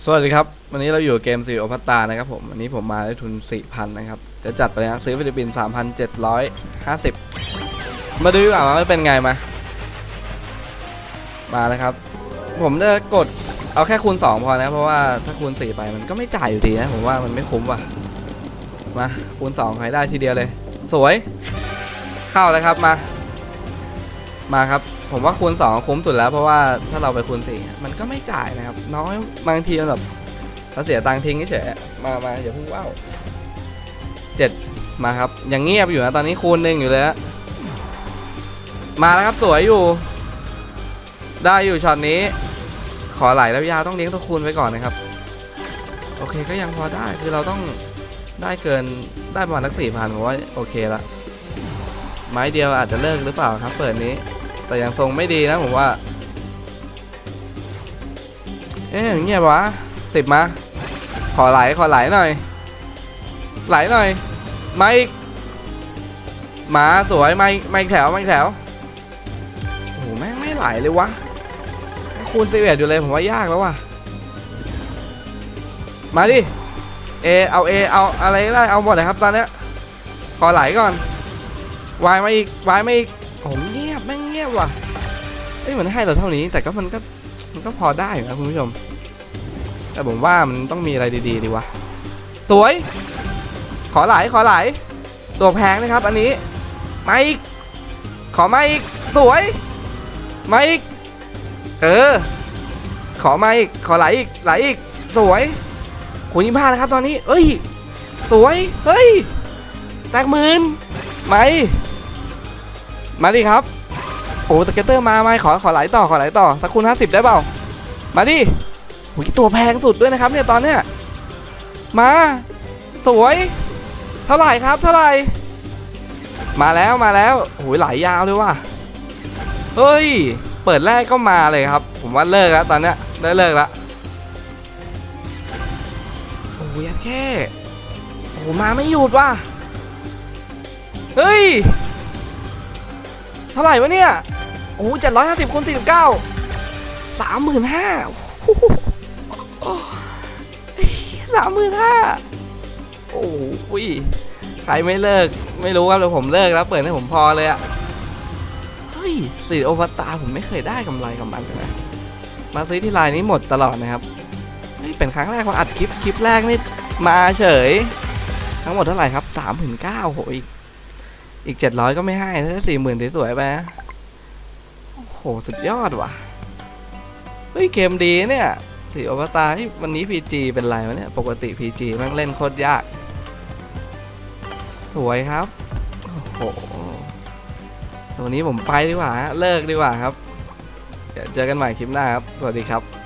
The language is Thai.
สวัสดีครับ วันนี้เราอยู่เกมซีโอพัตตานะครับผม วันนี้ผมมาได้ทุน 4,000 นะครับ จะจัดไปนะซื้อฟิลิปปินส์3,750 มาดูดีกว่าว่ามันเป็นไงมา มาแล้วครับ ผมจะกดเอาแค่คูณ 2 พอนะ เพราะว่าถ้าคูณ 4 ไปมันก็ไม่จ่ายอยู่ดีนะ ผมว่ามันไม่คุ้มว่ะ มาคูณ2ใครได้ทีเดียวเลย สวย เข้าเลยครับมา มาครับ ผมว่าคูณ2คุ้มสุดแล้วเพราะว่าถ้าเราไปคูณ4มันก็ไม่จ่ายนะครับ น้อยบางทีมันแบบเราเสียตังค์ทิ้งเฉยมามาอย่าพิ่งว้าวเจ็ดมาครับยังเงียบอยู่นะตอนนี้คูณหนึ่งอยู่เลยมาแล้วครับสวยอยู่ ได้อยู่ช็อตนี้ ขอไหลแล้วยาต้องเลี้ยงตัวคูณไว้ก่อนนะครับ โอเคก็ยังพอได้คือเราต้องได้เกินได้ประมาณสักสี่พันผมว่าโอเคละไม้เดียวอาจจะเลิกหรือเปล่าครับ เปิดนี้ แต่ยังทรงไม่ดีนะผมว่า เอ๊ะเงียบวะสิบมา ขอไหลขอไหลหน่อย ไหลหน่อย ไม่หมาสวยไม่ไม่แถวไม่แถวโอ้โหแม่งไม่ไหลเลยวะคูณสิบเอ็ดอยู่เลยผมว่ายากแล้วว่ะมาดิเอเอาเอเอาอะไรก็ได้เอาหมดเลยครับตอนเนี้ยขอไหลก่อนวายมาอีกวายมาอีก ว่ะเอ้ยมันให้เราเท่านี้ แต่ก็มันก็มันก็พอได้อยู่นะคุณผู้ชม แต่ผมว่ามันต้องมีอะไรดีๆดีวะสวย ขอไหลขอไหลตัวแพงนะครับ อันนี้มาอีกขอมาอีกสวยมาอีกเออขอมาอีกขอไหลอีกไหลอีกสวยคูณยี่ห้านะครับตอนนี้ เอ้ย สวย เฮ้ย แตกหมื่นไหมมาดิครับ โอ้สเก็ตเตอร์มาไหมขอขอไหลต่อขอไหลต่อสักคูณห้าสิบได้เปล่า มาดิโอ้ยตัวแพงสุดด้วยนะครับเนี่ยตอนเนี้ยมาสวยเท่าไหร่ครับเท่าไหร่มาแล้วมาแล้วโอ้ยไหลยาวเลยว่ะเฮ้ย เปิดแรกก็มาเลยครับ ผมว่าเลิกแล้วตอนเนี้ยได้เลิกแล้วโอ้ยแค่โอ้มาไม่หยุดว่ะเฮ้ย เท่าไหร่วะเนี่ย โอ้เจ็ดร้อยห้าสิบคูณสี่สิบเก้าสามหมื่นห้าสามหมื่นห้าโอ้ยใครไม่เลิก ไม่รู้ครับเดี๋ยวผมเลิกแล้วเปิดให้ผมพอเลยอะเฮ้ยสีโอวตาผมไม่เคยได้กำไรกับมันเลยนะ มาซื้อที่ไลน์นี้หมดตลอดนะครับเฮ้ยเป็นครั้งแรกมาอัดคลิป คลิปแรกนี่มาเฉย ทั้งหมดเท่าไหร่ครับสามหมื่นเก้าโหอีก อีกเจ็ดร้อยก็ไม่ให้ถ้าสี่หมื่นสวยๆไปนะโอ้โห สุดยอดว่ะ เฮ้ย เกมดีเนี่ยสีโอวตารวันนี้ PG เป็นไรวะเนี่ย ปกติ PG มันเล่นโคตรยาก สวยครับ โอ้โหตัวนี้ผมไปดีกว่า เลิกดีกว่าครับ เดี๋ยวเจอกันใหม่คลิปหน้าครับ สวัสดีครับ